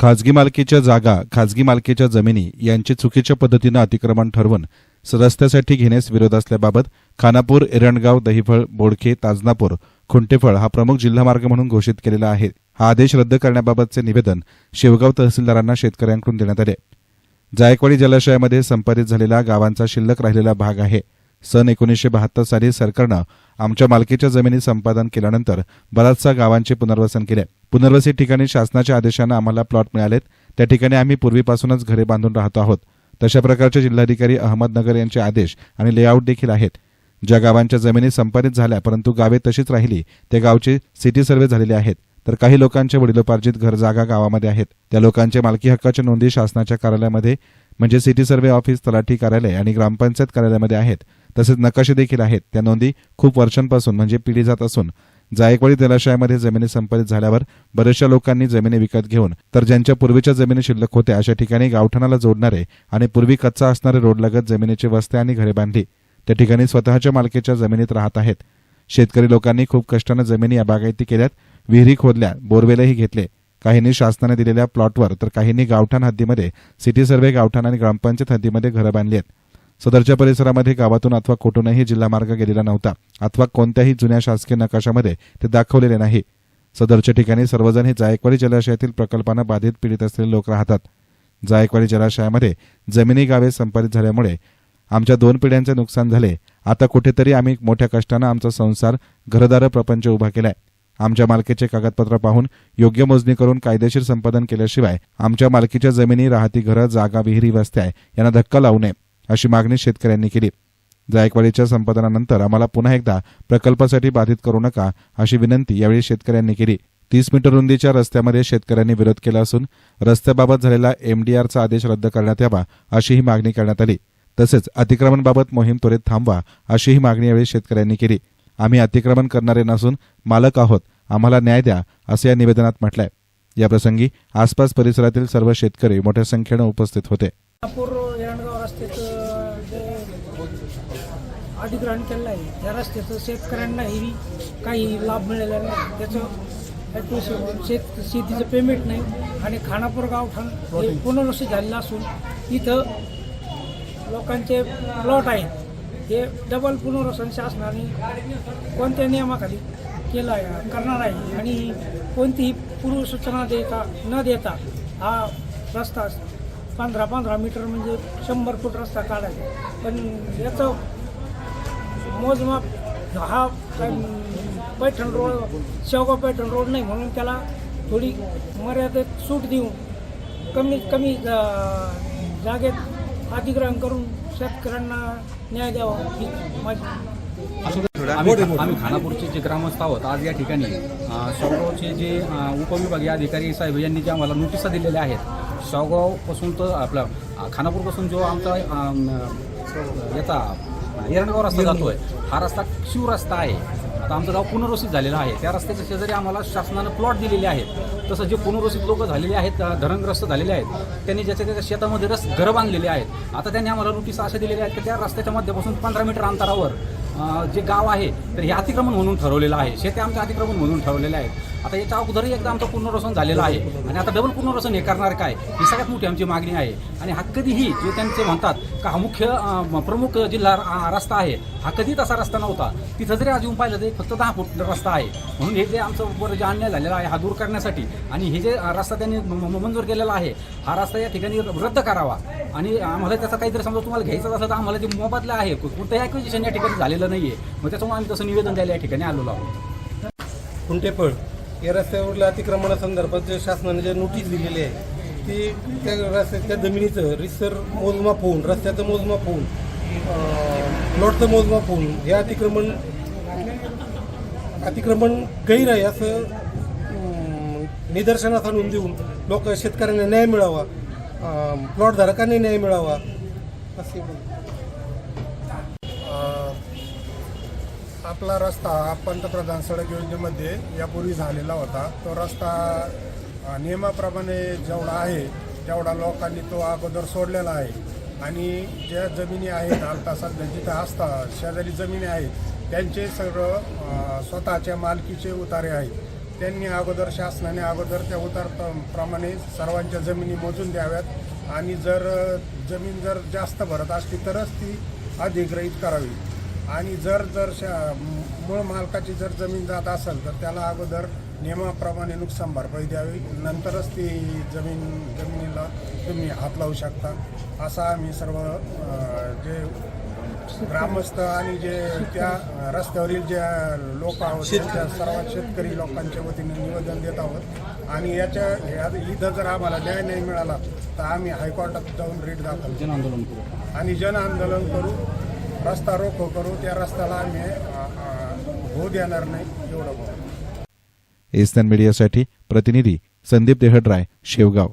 खाजगी मालकीच्या जागा खाजगी मालकीच्या जमिनी यांचे चुकीच्या पद्धतीनं अतिक्रमण ठरवून रस्त्यासाठी घेण्यास विरोध असल्याबाबत खानापूर एरणगाव दहिफळ बोडखे ताजनापूर खुंटेफळ हा प्रमुख जिल्हा मार्ग म्हणून घोषित केलेला आहे. हा आदेश रद्द करण्याबाबतचे निवेदन शेवगाव तहसीलदारांना शेतकऱ्यांकडून देण्यात आले. जायकवाडी जलाशयामध्ये संपादित झालेला गावांचा शिल्लक राहिलेला भाग आहे. सन एकोणीसशे बहात्तर साली सरकारनं आमच्या मालकीच्या जमिनी संपादन केल्यानंतर बराचसा गावांचे पुनर्वसन केले. पुनर्वसित ठिकाणी शासनाच्या आदेशानं आम्हाला प्लॉट मिळालेत. त्या ठिकाणी आम्ही पूर्वीपासूनच घरे बांधून राहतो आहोत. तशा प्रकारचे जिल्हाधिकारी अहमदनगर यांचे आदेश आणि लेआउट देखील आहेत. ज्या गावांच्या जमिनी संपादित झाल्या परंतु गावे तशीच राहिली त्या गावचे सिटी सर्व्हे झालेले आहेत. तर काही लोकांचे वडिलोपार्जित घर जागा गावामध्ये आहेत. त्या लोकांचे मालकी हक्काच्या नोंदी शासनाच्या कार्यालयामध्ये म्हणजे सिटी सर्व्हे ऑफिस तलाठी कार्यालय आणि ग्रामपंचायत कार्यालयामध्ये आहेत. तसेच नकाशे देखील आहेत. त्या नोंदी खूप वर्षांपासून म्हणजे पिढी जात असून जायकवाडी जलाशयामध्ये जमिनी संपादित झाल्यावर बऱ्याचशा लोकांनी जमिनी विकत घेऊन तर ज्यांच्या पूर्वीच्या जमिनी शिल्लक होत्या अशा ठिकाणी गावठाणाला जोडणारे आणि पूर्वी कच्चा असणारे रोडलगत जमिनीचे वस्ते आणि घरे बांधली. त्या ठिकाणी स्वतःच्या मालकीच्या जमिनीत राहत आहेत. शेतकरी लोकांनी खूप कष्टानं जमिनी या बागायती केल्यात विहिरी खोदल्या बोरवेलही घेतले. काहींनी शासनाने दिलेल्या प्लॉटवर तर काहींनी गावठाण हद्दीमध्ये सिटी सर्व्हे गावठाण आणि ग्रामपंचायत हद्दीमध्ये घरं बांधली आहेत. सदरच्या परिसरामध्ये गावातून अथवा कुठूनही जिल्हा मार्ग गेलेला नव्हता. अथवा कोणत्याही जुन्या शासकीय नकाशामध्ये ते दाखवलेले नाही. सदरच्या ठिकाणी सर्वजण हे जायकवाडी जलाशयातील प्रकल्पानं बाधित पीडित असलेले लोक राहतात. जायकवाडी जलाशयामध्ये जमिनी गावे संपादित झाल्यामुळे आमच्या दोन पिढ्यांचे नुकसान झाले. आता कुठेतरी आम्ही मोठ्या कष्टानं आमचा संसार घरदार प्रपंच उभा केलाय. आमच्या मालकीचे कागदपत्र पाहून योग्य मोजणी करून कायदेशीर संपादन केल्याशिवाय आमच्या मालकीच्या जमिनी राहती घरं जागा विहिरी वस्त्या यांना धक्का लावू नये. अशी मागणी शेतकऱ्यांनी केली. जायकवाडीच्या संपादनानंतर आम्हाला पुन्हा एकदा प्रकल्पासाठी बाधित करू नका अशी विनंती यावेळी शेतकऱ्यांनी केली. तीस मीटर रुंदीच्या रस्त्यामध्ये शेतकऱ्यांनी विरोध केला असून रस्त्याबाबत झालेला एमडीआरचा आदेश रद्द करण्यात यावा अशीही मागणी करण्यात आली. तसेच अतिक्रमणबाबत मोहीम त्वरित थांबवा अशीही मागणी यावेळी शेतकऱ्यांनी केली. आम्ही अतिक्रमण करणारे नसून मालक आहोत आम्हाला न्याय द्या असं या निवेदनात म्हटलंय. याप्रसंगी आसपास परिसरातील सर्व शेतकरी मोठ्या संख्येनं उपस्थित होते नागपूर एरणगाव रस्त्याचं जे अधिग्रहण केलं आहे. त्या रस्त्याचं शेतकऱ्यांनाही काही लाभ मिळालेला नाही. त्याचं शेत शेतीचं पेमेंट नाही आणि खानापूर गावठाण हे पुनर्वसित झालेलं असून इथं लोकांचे प्लॉट आहेत. हे डबल पुनर्वसन शासनाने कोणत्या नियमाखाली केलं आहे करणार आहे आणि कोणतीही पूर्वसूचना देता न देता हा रस्ता पंधरा पंधरा मीटर म्हणजे शंभर फूट रस्ता काढायचा पण याचं मोजमाप हा पैठण रोड शेवगाव पैठण रोड नाही म्हणून त्याला थोडी मर्यादेत सूट देऊन कमीत कमी जागेत अधिग्रहण करून शेतकऱ्यांना न्याय द्यावा ही माझी आम्ही आम्ही खानापूरचे जे ग्रामस्थ आहोत आज या ठिकाणी अ, जे उपविभागीय अधिकारी साहेब यांनी जे आम्हाला नोटिसा दिलेल्या आहेत शावगावपासून तर आपला खानापूरपासून जो आमचा याचा एरणगाव रस्ता जातोय. हा रस्ता शिवरस्ता आहे. आता आमचं गाव पुनर्वसित झालेलं आहे. त्या रस्त्याच्या शेजारी आम्हाला शासनानं प्लॉट दिलेले आहेत. तसं जे पुनर्वसित लोक झालेले आहेत धरणग्रस्त झालेले आहेत त्यांनी ज्याच्या त्याच्या शेतामध्ये रस घरं बांधलेले आहेत. आता त्यांनी आम्हाला नोटीस अशा दिलेल्या आहेत की त्या रस्त्याच्या मध्यपासून पंधरा मीटर अंतरावर जे गाव आहे तर हे अतिक्रमण म्हणून ठरवलेलं आहे. शेते आमचं अतिक्रमण म्हणून ठरवलेले आहे. आता याच्या अगोदरही एकदा आमचं पुनर्वसन झालेलं आहे. आणि आता डबल पुनर्वसन हे करणार काय? ही सगळ्यात मोठी आमची मागणी आहे. आणि हा कधीही जे त्यांचे म्हणतात का हा मुख्य प्रमुख जिल्हा रस्ता आहे हा कधी तसा रस्ता नव्हता. तिथं जरी आज येऊन पाहिलं तर एक फक्त दहा फूट रस्ता आहे. म्हणून हे जे आमचं बरं जे अन्याय झालेला आहे हा दूर करण्यासाठी आणि हे जे रस्ता त्यांनी म- मंजूर केलेला आहे हा रस्ता या ठिकाणी रद्द करावा. आणि आम्हाला त्याचा काहीतरी समजा तुम्हाला घ्यायचं असं तर आम्हाला जे मोबदला आहे. कोणतंही ॲक्विजिशन या ठिकाणी झालेलं नाही आहे मग त्याच्यामुळे आम्ही तसं निवेदन द्यायला या ठिकाणी आलेलो आहोत. कुंटेपळ या रस्त्यावरील अतिक्रमणासंदर्भात जे शासनाने जे नोटीस दिलेली आहे ती त्या रस्त्याच्या जमिनीचं रिसर मोजमाप होऊन रस्त्याचं मोजमाप होऊन प्लॉटचं मोजमाप होऊन हे अतिक्रमण अतिक्रमण गैर आहे असं निदर्शनास आणून देऊन लोक शेतकऱ्यांना न्याय मिळावा प्लॉटधारकांना न्याय मिळावा असे आपला रस्ता हा पंतप्रधान सडक योजनेमध्ये यापूर्वी झालेला होता. तो रस्ता नियमाप्रमाणे जेवढा आहे तेवढा लोकांनी तो अगोदर सोडलेला आहे. आणि ज्या जमिनी आहेत आता सध्या जिथं असता शेजारी जमिनी आहेत त्यांचे सगळं स्वतःच्या मालकीचे उतारे आहेत. त्यांनी अगोदर शासनाने अगोदर त्या उतार प्रमाणे सर्वांच्या जमिनी मोजून द्याव्यात. आणि जर जमीन जर जास्त भरत असली तरच ती अधिग्रहित करावी. आणि जर जर शा मूळ मालकाची जर जमीन जात असेल तर त्याला अगोदर नियमाप्रमाणे नुकसान भरपाई द्यावी. नंतरच ती जमीन जमिनीला तुम्ही हात लावू शकता. असा आम्ही सर्व जे ग्रामस्थ आणि जे त्या रस्त्यावरील जे लोक आहोत त्या सर्व शेतकरी लोकांच्या वतीने निवेदन देत आहोत. आणि याच्या इथं जर आम्हाला न्याय नाही मिळाला तर आम्ही हायकोर्टात जाऊन रिट दाखल जन आंदोलन करू. आणि जन आंदोलन करू. रस्ता रोको करू त्या रस्त्याला आम्ही होऊ देणार नाही एवढं बोलू. एसएन मीडियासाठी प्रतिनिधी संदीप देहड्राय शेवगाव.